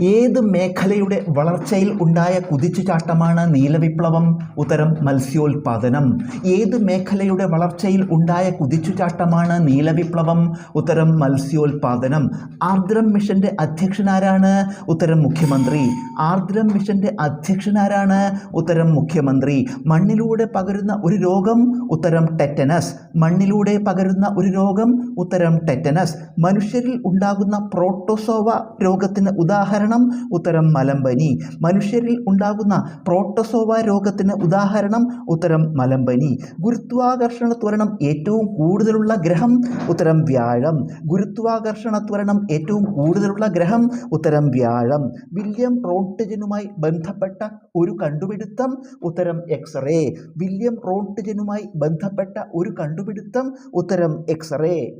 ഏത് മേഖലയുടെ വളർച്ചയിൽ ഉണ്ടായ കുതിച്ചുചാട്ടമാണ് നീലവിപ്ലവം? ഉത്തരം മത്സ്യോൽപാദനം. ഏത് മേഖലയുടെ വളർച്ചയിൽ ഉണ്ടായ കുതിച്ചുചാട്ടമാണ് നീലവിപ്ലവം? ഉത്തരം മത്സ്യോൽപാദനം. ആർദ്രം മിഷന്റെ അധ്യക്ഷനാരാണ്? ഉത്തരം മുഖ്യമന്ത്രി. ആർദ്രം മിഷന്റെ അധ്യക്ഷനാരാണ്? ഉത്തരം മുഖ്യമന്ത്രി. മണ്ണിലൂടെ പകരുന്ന ഒരു രോഗം? ഉത്തരം ടെറ്റനസ്. മണ്ണിലൂടെ പകരുന്ന ഒരു രോഗം? ഉത്തരം ടെറ്റനസ്. മനുഷ്യരിൽ ഉണ്ടാകുന്ന പ്രോട്ടോസോവ രോഗത്തിന് ഉദാഹരണം ഉത്തരം മലമ്പനി. മനുഷ്യരിൽ ഉണ്ടാകുന്ന പ്രോട്ടസോവ രോഗത്തിന് ഉദാഹരണം. ഉത്തരം മലമ്പനി. ഗുരുത്വാകർഷണ ത്വരണം ഏറ്റവും കൂടുതലുള്ള ഗ്രഹം. ഉത്തരം വ്യാഴം. ഗുരുത്വാകർഷണ ത്വരണം ഏറ്റവും കൂടുതലുള്ള ഗ്രഹം. ഉത്തരം വ്യാഴം. വില്യം റോട്ടിജനുമായി ബന്ധപ്പെട്ട ഒരു കണ്ടുപിടുത്തം. ഉത്തരം എക്സ്റേ. വില്യം റോട്ടിജനുമായി ബന്ധപ്പെട്ട ഒരു കണ്ടുപിടുത്തം. ഉത്തരം എക്സ്റേ.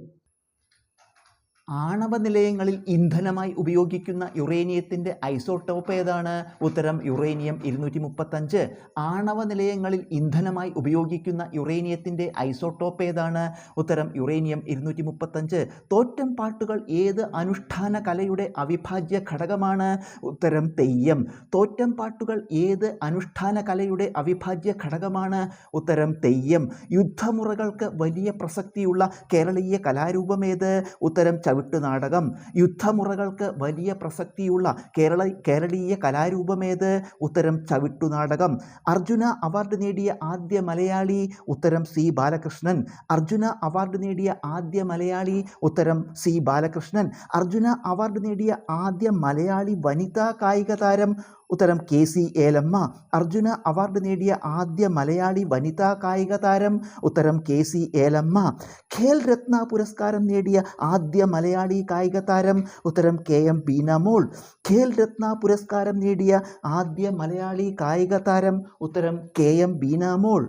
ആണവ നിലയങ്ങളിൽ ഇന്ധനമായി ഉപയോഗിക്കുന്ന യുറേനിയത്തിന്റെ ഐസോട്ടോപ്പ് ഏതാണ്? ഉത്തരം യുറേനിയം ഇരുന്നൂറ്റി മുപ്പത്തഞ്ച് ആണവ നിലയങ്ങളിൽ ഇന്ധനമായി ഉപയോഗിക്കുന്ന യുറേനിയത്തിന്റെ ഐസോട്ടോപ്പ് ഏതാണ്? ഉത്തരം യുറേനിയം ഇരുന്നൂറ്റി മുപ്പത്തഞ്ച് തോറ്റം പാട്ടുകൾ ഏത് അനുഷ്ഠാന കലയുടെ അവിഭാജ്യ ഘടകമാണ്? ഉത്തരം തെയ്യം. തോറ്റം പാട്ടുകൾ ഏത് അനുഷ്ഠാന കലയുടെ അവിഭാജ്യ ഘടകമാണ്? ഉത്തരം തെയ്യം. യുദ്ധമുറകൾക്ക് വലിയ പ്രസക്തിയുള്ള കേരളീയ കലാരൂപമേത് ഉത്തരം ചവിട്ടുനാടകം യുദ്ധമുറകൾക്ക് വലിയ പ്രസക്തിയുള്ള കേരള കേരളീയ കലാരൂപമേത്? ഉത്തരം ചവിട്ടുനാടകം അർജുന അവാർഡ് നേടിയ ആദ്യ മലയാളി ഉത്തരം സി ബാലകൃഷ്ണൻ. അർജുന അവാർഡ് നേടിയ ആദ്യ മലയാളി ഉത്തരം സി ബാലകൃഷ്ണൻ. അർജുന അവാർഡ് നേടിയ ആദ്യ മലയാളി വനിതാ കായിക താരം ഉത്തരം K C Elamma. Arjuna award നേടിയ ആദ്യ മലയാളി വനിതാ കായിക താരം ഉത്തരം കെ സി ഏലമ്മ. ഖേൽ രത്ന പുരസ്കാരം നേടിയ ആദ്യ മലയാളി കായിക താരം ഉത്തരം കെ എം ബീനമോൾ. ഖേൽ രത്ന പുരസ്കാരം നേടിയ ആദ്യ മലയാളി കായിക താരം ഉത്തരം കെ എം ബീനാമോൾ.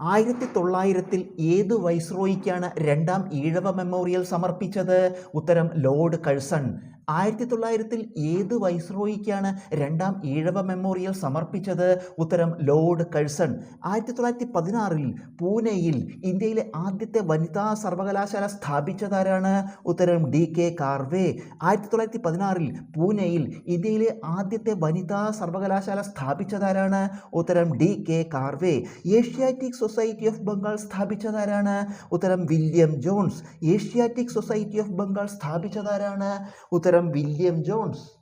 ആയിരത്തി തൊള്ളായിരത്തിൽ ഏത് വൈസ്രോയിക്കാണ് രണ്ടാം ഈഴവ മെമ്മോറിയൽ സമർപ്പിച്ചത്? ഉത്തരം ലോർഡ് കഴ്സൺ. ആയിരത്തി തൊള്ളായിരത്തിൽ ഏത് വൈസ്രോയിക്കാണ് രണ്ടാം ഈഴവ മെമ്മോറിയൽ സമർപ്പിച്ചത്? ഉത്തരം ലോർഡ് കഴ്സൺ. ആയിരത്തി തൊള്ളായിരത്തി പതിനാറിൽ പൂനെയിൽ ഇന്ത്യയിലെ ആദ്യത്തെ വനിതാ സർവകലാശാല സ്ഥാപിച്ചതാരാണ്? ഉത്തരം ഡി കെ കാർവേ. ആയിരത്തി തൊള്ളായിരത്തി പതിനാറിൽ പൂനെയിൽ ഇന്ത്യയിലെ ആദ്യത്തെ വനിതാ സർവകലാശാല സ്ഥാപിച്ചതാരാണ്? ഉത്തരം D K Karve. Asiatic society of Bengal സ്ഥാപിച്ചതാരാണ്? ഉത്തരം William Jones. Asiatic society of Bengal സ്ഥാപിച്ചതാരാണ്? ഉത്തരം വില്യം ജോൺസ്